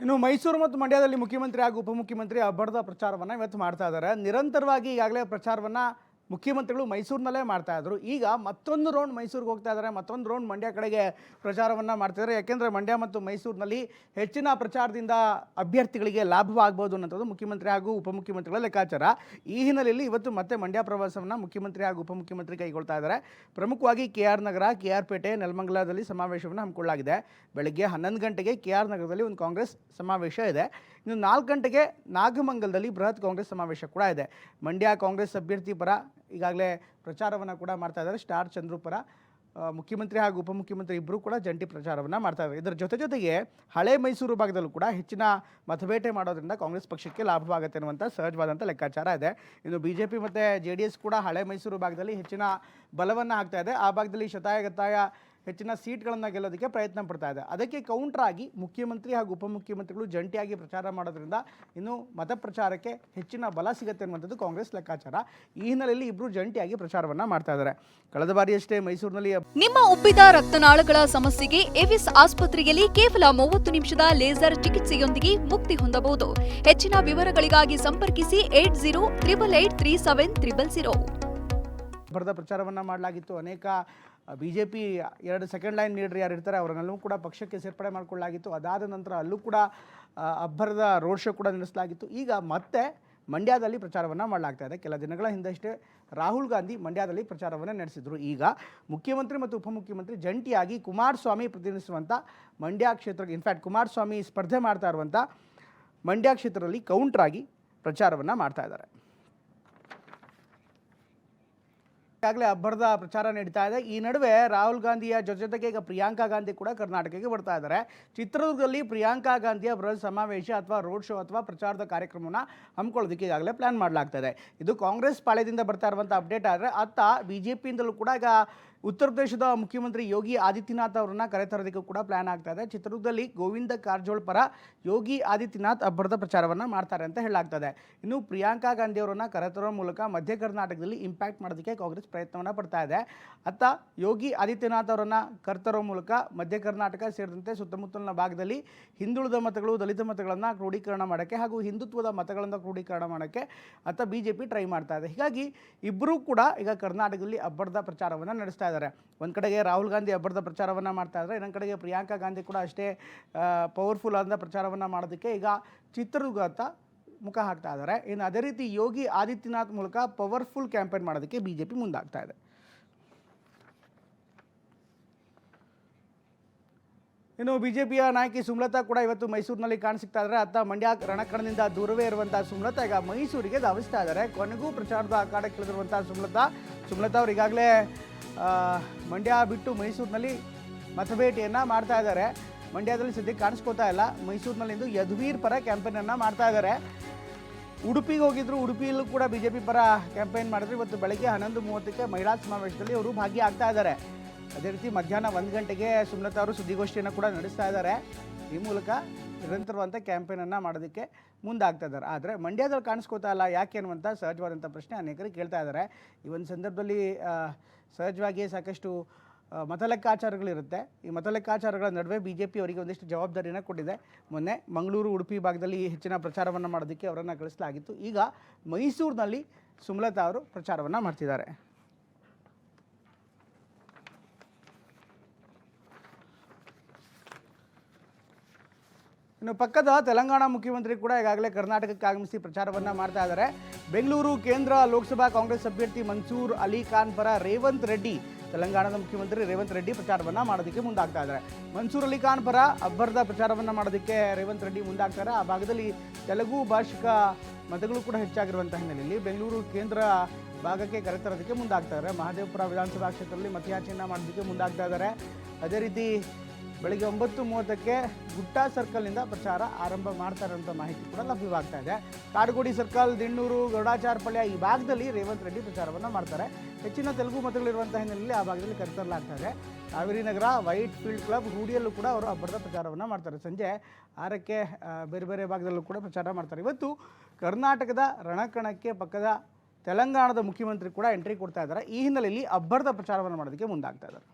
ಇನ್ನು ಮೈಸೂರು ಮತ್ತು ಮಂಡ್ಯದಲ್ಲಿ ಮುಖ್ಯಮಂತ್ರಿ ಹಾಗೂ ಉಪಮುಖ್ಯಮಂತ್ರಿ ಅಬ್ಬರದ ಪ್ರಚಾರವನ್ನು ಇವತ್ತು ಮಾಡ್ತಾ ಇದ್ದಾರೆ. ನಿರಂತರವಾಗಿ ಈಗಾಗಲೇ ಪ್ರಚಾರವನ್ನು ಮುಖ್ಯಮಂತ್ರಿಗಳು ಮೈಸೂರಿನಲ್ಲೇ ಮಾಡ್ತಾಯಿದ್ರು ಈಗ ಮತ್ತೊಂದು ರೌಂಡ್ ಮೈಸೂರಿಗೆ ಹೋಗ್ತಾ ಇದ್ದಾರೆ ಮತ್ತೊಂದು ರೌಂಡ್ ಮಂಡ್ಯ ಕಡೆಗೆ ಪ್ರಚಾರವನ್ನು ಮಾಡ್ತಿದ್ದಾರೆ ಯಾಕೆಂದರೆ ಮಂಡ್ಯ ಮತ್ತು ಮೈಸೂರಿನಲ್ಲಿ ಹೆಚ್ಚಿನ ಪ್ರಚಾರದಿಂದ ಅಭ್ಯರ್ಥಿಗಳಿಗೆ ಲಾಭವಾಗಬಹುದು ಅನ್ನೋದು ಮುಖ್ಯಮಂತ್ರಿ ಹಾಗೂ ಉಪಮುಖ್ಯಮಂತ್ರಿಗಳ ಲೆಕ್ಕಾಚಾರ. ಈ ಹಿನ್ನೆಲೆಯಲ್ಲಿ ಇವತ್ತು ಮತ್ತೆ ಮಂಡ್ಯ ಪ್ರವಾಸವನ್ನು ಮುಖ್ಯಮಂತ್ರಿ ಹಾಗೂ ಉಪಮುಖ್ಯಮಂತ್ರಿ ಕೈಗೊಳ್ತಾ ಇದ್ದಾರೆ ಪ್ರಮುಖವಾಗಿ K R Nagar, K R Pete, ನೆಲಮಂಗಲದಲ್ಲಿ ಸಮಾವೇಶವನ್ನು ಹಮ್ಮಿಕೊಳ್ಳಲಾಗಿದೆ. ಬೆಳಗ್ಗೆ ಹನ್ನೊಂದು ಗಂಟೆಗೆ ಕೆ ಆರ್ ನಗರದಲ್ಲಿ ಒಂದು ಕಾಂಗ್ರೆಸ್ ಸಮಾವೇಶ ಇದೆ. ಇನ್ನು ನಾಲ್ಕು ಗಂಟೆಗೆ ನಾಗಮಂಗಲದಲ್ಲಿ ಬೃಹತ್ ಕಾಂಗ್ರೆಸ್ ಸಮಾವೇಶ ಕೂಡ ಇದೆ. ಮಂಡ್ಯ ಕಾಂಗ್ರೆಸ್ ಅಭ್ಯರ್ಥಿ ಪರ ಈಗಾಗಲೇ ಪ್ರಚಾರವನ್ನು ಕೂಡ ಮಾಡ್ತಾ ಇದ್ದಾರೆ. ಸ್ಟಾರ್ ಚಂದ್ರು ಪರ ಮುಖ್ಯಮಂತ್ರಿ ಹಾಗೂ ಉಪಮುಖ್ಯಮಂತ್ರಿ ಇಬ್ಬರು ಕೂಡ ಜಂಟಿ ಪ್ರಚಾರವನ್ನು ಮಾಡ್ತಾ ಇದ್ದಾರೆ. ಇದರ ಜೊತೆ ಜೊತೆಗೆ ಹಳೆ ಮೈಸೂರು ಭಾಗದಲ್ಲೂ ಕೂಡ ಹೆಚ್ಚಿನ ಮತಬೇಟೆ ಮಾಡೋದ್ರಿಂದ ಕಾಂಗ್ರೆಸ್ ಪಕ್ಷಕ್ಕೆ ಲಾಭವಾಗುತ್ತೆ ಅನ್ನುವಂಥ ಸಹಜವಾದಂಥ ಲೆಕ್ಕಾಚಾರ ಇದೆ. ಇನ್ನು ಬಿ ಜೆ ಪಿ ಮತ್ತು ಜೆ ಡಿ ಎಸ್ ಕೂಡ ಹಳೆ ಮೈಸೂರು ಭಾಗದಲ್ಲಿ ಹೆಚ್ಚಿನ ಬಲವನ್ನು ಹಾಕ್ತಾ ಇದೆ. ಆ ಭಾಗದಲ್ಲಿ ಶತಾಯಗತಾಯ ಹೆಚ್ಚಿನ ಸೀಟ್ಗಳನ್ನು ಗೆಲ್ಲೋದಕ್ಕೆ ಪ್ರಯತ್ನ ಪಡ್ತಾ ಇದೆ. ಅದಕ್ಕೆ ಕೌಂಟರ್ ಆಗಿ ಮುಖ್ಯಮಂತ್ರಿ ಹಾಗೂ ಉಪಮುಖ್ಯಮಂತ್ರಿಗಳು ಜಂಟಿಯಾಗಿ ಪ್ರಚಾರ ಮಾಡೋದ್ರಿಂದ ಇನ್ನು ಮತ ಪ್ರಚಾರಕ್ಕೆ ಹೆಚ್ಚಿನ ಬಲ ಸಿಗುತ್ತೆ ಅನ್ನುವಂಥದ್ದು ಕಾಂಗ್ರೆಸ್ ಲೆಕ್ಕಾಚಾರ. ಈ ಹಿನ್ನೆಲೆಯಲ್ಲಿ ಇಬ್ಬರು ಜಂಟಿಯಾಗಿ ಪ್ರಚಾರವನ್ನು ಮಾಡ್ತಾ ಇದ್ದಾರೆ. ಕಳೆದ ಬಾರಿಯಷ್ಟೇ ಮೈಸೂರಿನಲ್ಲಿ ನಿಮ್ಮ ಉಬ್ಬಿದ ರಕ್ತನಾಳಗಳ ಸಮಸ್ಯೆಗೆ ಎವಿಸ್ ಆಸ್ಪತ್ರೆಯಲ್ಲಿ ಕೇವಲ ಮೂವತ್ತು ನಿಮಿಷದ ಲೇಸರ್ ಚಿಕಿತ್ಸೆಯೊಂದಿಗೆ ಮುಕ್ತಿ ಹೊಂದಬಹುದು. ಹೆಚ್ಚಿನ ವಿವರಗಳಿಗಾಗಿ ಸಂಪರ್ಕಿಸಿ eight zero triple eight three seven triple zero. ಭರದ ಪ್ರಚಾರವನ್ನು ಮಾಡಲಾಗಿತ್ತು. ಅನೇಕ ಬಿ ಜೆ ಪಿ ಎರಡು ಸೆಕೆಂಡ್ ಲೈನ್ ಲೀಡರ್ ಯಾರು ಇರ್ತಾರೆ, ಅವರನ್ನೆಲ್ಲೂ ಕೂಡ ಪಕ್ಷಕ್ಕೆ ಸೇರ್ಪಡೆ ಮಾಡಿಕೊಳ್ಳಲಾಗಿತ್ತು. ಅದಾದ ನಂತರ ಅಲ್ಲೂ ಕೂಡ ಅಬ್ಬರದ ರೋಡ್ ಶೋ ಕೂಡ ನಡೆಸಲಾಗಿತ್ತು. ಈಗ ಮತ್ತೆ ಮಂಡ್ಯದಲ್ಲಿ ಪ್ರಚಾರವನ್ನು ಮಾಡಲಾಗ್ತಾ ಇದೆ. ಕೆಲ ದಿನಗಳ ಹಿಂದಷ್ಟೇ ರಾಹುಲ್ ಗಾಂಧಿ ಮಂಡ್ಯದಲ್ಲಿ ಪ್ರಚಾರವನ್ನು ನಡೆಸಿದರು. ಈಗ ಮುಖ್ಯಮಂತ್ರಿ ಮತ್ತು ಉಪಮುಖ್ಯಮಂತ್ರಿ ಜಂಟಿಯಾಗಿ ಕುಮಾರಸ್ವಾಮಿ ಪ್ರತಿನಿಧಿಸುವಂಥ ಮಂಡ್ಯ ಕ್ಷೇತ್ರಕ್ಕೆ ಇನ್ಫ್ಯಾಕ್ಟ್ ಕುಮಾರಸ್ವಾಮಿ ಸ್ಪರ್ಧೆ ಮಾಡ್ತಾ ಇರುವಂಥ ಮಂಡ್ಯ ಕ್ಷೇತ್ರದಲ್ಲಿ ಕೌಂಟ್ರಾಗಿ ಪ್ರಚಾರವನ್ನು ಮಾಡ್ತಾ ಇದ್ದಾರೆ. ಈಗಾಗಲೇ ಅಬ್ಬರದ ಪ್ರಚಾರ ನಡೀತಾ ಇದೆ. ಈ ನಡುವೆ ರಾಹುಲ್ ಗಾಂಧಿಯ ಜೊತೆ ಜೊತೆಗೆ ಈಗ ಪ್ರಿಯಾಂಕಾ ಗಾಂಧಿ ಕೂಡ ಕರ್ನಾಟಕಕ್ಕೆ ಬರ್ತಾ ಇದ್ದಾರೆ. ಚಿತ್ರದುರ್ಗದಲ್ಲಿ ಪ್ರಿಯಾಂಕಾ ಗಾಂಧಿಯ ಬೃಹತ್ ಸಮಾವೇಶ ಅಥವಾ ರೋಡ್ ಶೋ ಅಥವಾ ಪ್ರಚಾರದ ಕಾರ್ಯಕ್ರಮವನ್ನು ಹಮ್ಮಿಕೊಳ್ಳೋದಕ್ಕೆ ಈಗಾಗಲೇ ಪ್ಲಾನ್ ಇದೆ ಇದು ಕಾಂಗ್ರೆಸ್ ಪಾಳ್ಯದಿಂದ ಬರ್ತಾ ಇರುವಂಥ ಅಪ್ಡೇಟ್ ಆದರೆ ಅತ್ತ ಬಿ ಜೆ ಪಿಯಿಂದಲೂ ಕೂಡ ಈಗ ಉತ್ತರ ಪ್ರದೇಶದ ಮುಖ್ಯಮಂತ್ರಿ ಯೋಗಿ ಆದಿತ್ಯನಾಥ್ ಅವರನ್ನ ಕರೆತರೋದಕ್ಕೂ ಕೂಡ ಪ್ಲಾನ್ ಆಗ್ತಾ ಇದೆ. ಚಿತ್ರದುರ್ಗದಲ್ಲಿ ಗೋವಿಂದ ಕಾರಜೋಳ ಪರ ಯೋಗಿ ಆದಿತ್ಯನಾಥ್ ಅಬ್ಬರದ ಪ್ರಚಾರವನ್ನು ಮಾಡ್ತಾರೆ ಅಂತ ಹೇಳಲಾಗ್ತದೆ. ಇನ್ನು ಪ್ರಿಯಾಂಕಾ ಗಾಂಧಿ ಅವರನ್ನ ಕರೆತರೋ ಮೂಲಕ ಮಧ್ಯ ಕರ್ನಾಟಕದಲ್ಲಿ ಇಂಪ್ಯಾಕ್ಟ್ ಮಾಡೋದಕ್ಕೆ ಕಾಂಗ್ರೆಸ್ ಪ್ರಯತ್ನವನ್ನು ಪಡ್ತಾ ಇದೆ. ಅತ್ತ ಯೋಗಿ ಆದಿತ್ಯನಾಥ್ ಅವರನ್ನು ಕರ್ತರೋ ಮೂಲಕ ಮಧ್ಯ ಕರ್ನಾಟಕ ಸೇರಿದಂತೆ ಸುತ್ತಮುತ್ತಲಿನ ಭಾಗದಲ್ಲಿ ಹಿಂದುಳಿದ ಮತಗಳು, ದಲಿತ ಮತಗಳನ್ನು ಕ್ರೋಢೀಕರಣ ಮಾಡೋಕ್ಕೆ ಹಾಗೂ ಹಿಂದುತ್ವದ ಮತಗಳನ್ನು ಕ್ರೋಢೀಕರಣ ಮಾಡೋಕ್ಕೆ ಅತ್ತ ಬಿ ಜೆ ಪಿ ಟ್ರೈ ಮಾಡ್ತಾ ಇದೆ. ಹೀಗಾಗಿ ಇಬ್ಬರೂ ಕೂಡ ಈಗ ಕರ್ನಾಟಕದಲ್ಲಿ ಅಬ್ಬರದ ಪ್ರಚಾರವನ್ನು ನಡೆಸ್ತಾ ಇದ್ದಾರೆ ಒಂದು ಕಡೆಗೆ ರಾಹುಲ್ ಗಾಂಧಿ ಅಬ್ಬರದ ಪ್ರಚಾರವನ್ನು ಮಾಡ್ತಾ ಇದ್ದಾರೆ ಇನ್ನೊಂದು ಕಡೆಗೆ ಪ್ರಿಯಾಂಕಾ ಗಾಂಧಿ ಕೂಡ ಅಷ್ಟೇ ಪವರ್ಫುಲ್ ಆದ ಪ್ರಚಾರವನ್ನು ಮಾಡೋದಕ್ಕೆ ಈಗ ಚಿತ್ರದುರ್ಗ ಅತ್ತ ಮುಖ ಹಾಕ್ತಾ ಇದ್ದಾರೆ. ಇನ್ನು ಅದೇ ರೀತಿ ಯೋಗಿ ಆದಿತ್ಯನಾಥ್ ಮೂಲಕ ಪವರ್ಫುಲ್ ಕ್ಯಾಂಪೇನ್ ಮಾಡೋದಕ್ಕೆ ಬಿ ಜೆ ಪಿ ಮುಂದಾಗ್ತಾ ಇದೆ. ಇನ್ನು ಬಿಜೆಪಿಯ ನಾಯಕಿ ಸುಮಲತಾ ಕೂಡ ಇವತ್ತು ಮೈಸೂರಿನಲ್ಲಿ ಕಾಣಿಸ್ತಾ ಇದ್ದಾರೆ. ಅತ್ತ ಮಂಡ್ಯ ರಣಕಣದಿಂದ ದೂರವೇ ಇರುವಂತಹ ಸುಮಲತಾ ಈಗ ಮೈಸೂರಿಗೆ ಧಾವಿಸ್ತಾ ಇದ್ದಾರೆ. ಕೊನೆಗೂ ಪ್ರಚಾರದ ಅಖಾಡಕ್ಕಿಳಿದಿರುವಂತಹ ಸುಮಲತಾ ಸುಮಲತಾ ಅವರು ಈಗಾಗಲೇ ಮಂಡ್ಯ ಬಿಟ್ಟು ಮೈಸೂರಿನಲ್ಲಿ ಮತಭೇಟಿಯನ್ನು ಮಾಡ್ತಾ ಇದ್ದಾರೆ. ಮಂಡ್ಯದಲ್ಲಿ ಸದ್ಯಕ್ಕೆ ಕಾಣಿಸ್ಕೋತಾ ಇಲ್ಲ. ಮೈಸೂರಿನಲ್ಲಿಂದು ಯದುವೀರ್ ಪರ ಕ್ಯಾಂಪೇನನ್ನು ಮಾಡ್ತಾ ಇದ್ದಾರೆ. ಉಡುಪಿಗೆ ಹೋಗಿದ್ರು, ಉಡುಪಿಯಲ್ಲೂ ಕೂಡ ಬಿ ಜೆ ಪಿ ಪರ ಕ್ಯಾಂಪೇನ್ ಮಾಡಿದ್ರು. ಇವತ್ತು ಬೆಳಗ್ಗೆ ಹನ್ನೊಂದು ಮೂವತ್ತಕ್ಕೆ ಮಹಿಳಾ ಸಮಾವೇಶದಲ್ಲಿ ಅವರು ಭಾಗಿಯಾಗ್ತಾ ಇದ್ದಾರೆ. ಅದೇ ರೀತಿ ಮಧ್ಯಾಹ್ನ ಒಂದು ಗಂಟೆಗೆ ಸುಮಲತಾ ಅವರು ಸುದ್ದಿಗೋಷ್ಠಿಯನ್ನು ಕೂಡ ನಡೆಸ್ತಾ ಇದ್ದಾರೆ. ಈ ಮೂಲಕ ನಿರಂತರವಾದಂಥ ಕ್ಯಾಂಪೇನನ್ನು ಮಾಡೋದಕ್ಕೆ ಮುಂದಾಗ್ತಾ ಇದ್ದಾರೆ. ಆದರೆ ಮಂಡ್ಯದಲ್ಲಿ ಕಾಣಿಸ್ಕೋತಾ ಇಲ್ಲ. ಯಾಕೆ ಅನ್ನುವಂಥ ಸಹಜವಾದಂಥ ಪ್ರಶ್ನೆ ಅನೇಕರು ಕೇಳ್ತಾ ಇದ್ದಾರೆ. ಈ ಒಂದು ಸಂದರ್ಭದಲ್ಲಿ ಸಹಜವಾಗಿಯೇ ಸಾಕಷ್ಟು ಮತಲೆಕ್ಕಾಚಾರಗಳಿರುತ್ತೆ. ಈ ಮತಲೆಕ್ಕಾಚಾರಗಳ ನಡುವೆ ಬಿ ಜೆ ಪಿ ಅವರಿಗೆ ಒಂದಿಷ್ಟು ಜವಾಬ್ದಾರಿಯನ್ನು ಕೊಟ್ಟಿದೆ. ಮೊನ್ನೆ ಮಂಗಳೂರು, ಉಡುಪಿ ಭಾಗದಲ್ಲಿ ಹೆಚ್ಚಿನ ಪ್ರಚಾರವನ್ನು ಮಾಡೋದಕ್ಕೆ ಅವರನ್ನು ಕಳಿಸಲಾಗಿತ್ತು. ಈಗ ಮೈಸೂರಿನಲ್ಲಿ ಸುಮಲತಾ ಅವರು ಪ್ರಚಾರವನ್ನು ಮಾಡ್ತಿದ್ದಾರೆ. ಇನ್ನು ಪಕ್ಕದ ತೆಲಂಗಾಣ ಮುಖ್ಯಮಂತ್ರಿ ಕೂಡ ಈಗಾಗಲೇ ಕರ್ನಾಟಕಕ್ಕೆ ಆಗಮಿಸಿ ಪ್ರಚಾರವನ್ನು ಮಾಡ್ತಾ ಇದ್ದಾರೆ. ಬೆಂಗಳೂರು, ಕೇಂದ್ರ ಲೋಕಸಭಾ ಕಾಂಗ್ರೆಸ್ ಅಭ್ಯರ್ಥಿ ಮನ್ಸೂರ್ ಅಲಿ ಖಾನ್ ಪರ ರೇವಂತ್ ರೆಡ್ಡಿ ತೆಲಂಗಾಣದ ಮುಖ್ಯಮಂತ್ರಿ ರೇವಂತ್ ರೆಡ್ಡಿ ಪ್ರಚಾರವನ್ನು ಮಾಡೋದಕ್ಕೆ ಮುಂದಾಗ್ತಾ ಇದ್ದಾರೆ. ಮನ್ಸೂರ್ ಅಲಿ ಖಾನ್ ಪರ ಅಬ್ಬರದ ಪ್ರಚಾರವನ್ನು ಮಾಡೋದಕ್ಕೆ ರೇವಂತ್ ರೆಡ್ಡಿ ಮುಂದಾಗ್ತಾರೆ. ಆ ಭಾಗದಲ್ಲಿ ತೆಲುಗು ಭಾಷಿಕ ಮತಗಳು ಕೂಡ ಹೆಚ್ಚಾಗಿರುವಂಥ ಹಿನ್ನೆಲೆಯಲ್ಲಿ ಬೆಂಗಳೂರು ಕೇಂದ್ರ ಭಾಗಕ್ಕೆ ಕರೆತರೋದಕ್ಕೆ ಮುಂದಾಗ್ತಾ ಇದ್ದಾರೆ. ಮಹದೇವಪುರ ವಿಧಾನಸಭಾ ಕ್ಷೇತ್ರದಲ್ಲಿ ಮತಯಾಚನೆಯನ್ನು ಮಾಡೋದಕ್ಕೆ ಮುಂದಾಗ್ತಾ ಇದ್ದಾರೆ. ಅದೇ ರೀತಿ ಬೆಳಗ್ಗೆ ಒಂಬತ್ತು ಮೂವತ್ತಕ್ಕೆ ಗುಟ್ಟಾ ಸರ್ಕಲ್ನಿಂದ ಪ್ರಚಾರ ಆರಂಭ ಮಾಡ್ತಾರೆ ಅಂತ ಮಾಹಿತಿ ಕೂಡ ಲಭ್ಯವಾಗ್ತಾ ಇದೆ. ಕಾಡುಗೋಡಿ ಸರ್ಕಲ್, ದಿಣ್ಣೂರು, ಗೌಡಾಚಾರಪಳ್ಯ ಈ ಭಾಗದಲ್ಲಿ ರೇವಂತ್ ರೆಡ್ಡಿ ಪ್ರಚಾರವನ್ನು ಮಾಡ್ತಾರೆ. ಹೆಚ್ಚಿನ ತೆಲುಗು ಮತಗಳಿರುವಂಥ ಹಿನ್ನೆಲೆಯಲ್ಲಿ ಆ ಭಾಗದಲ್ಲಿ ಕರೆತರಲಾಗ್ತಾ ಇದೆ. Kaveri Nagar, Whitefield club ರೂಢಿಯಲ್ಲೂ ಕೂಡ ಅವರು ಹಬ್ಬದ ಪ್ರಚಾರವನ್ನು ಮಾಡ್ತಾರೆ. ಸಂಜೆ ಆರಕ್ಕೆ ಬೇರೆ ಬೇರೆ ಭಾಗದಲ್ಲೂ ಕೂಡ ಪ್ರಚಾರ ಮಾಡ್ತಾರೆ. ಇವತ್ತು ಕರ್ನಾಟಕದ ರಣಕಣಕ್ಕೆ ಪಕ್ಕದ ತೆಲಂಗಾಣದ ಮುಖ್ಯಮಂತ್ರಿ ಕೂಡ ಎಂಟ್ರಿ ಕೊಡ್ತಾ ಇದ್ದಾರೆ. ಈ ಹಿನ್ನೆಲೆಯಲ್ಲಿ ಅಬ್ಬರದ ಪ್ರಚಾರವನ್ನು ಮಾಡೋದಕ್ಕೆ ಮುಂದಾಗ್ತಾ ಇದ್ದಾರೆ.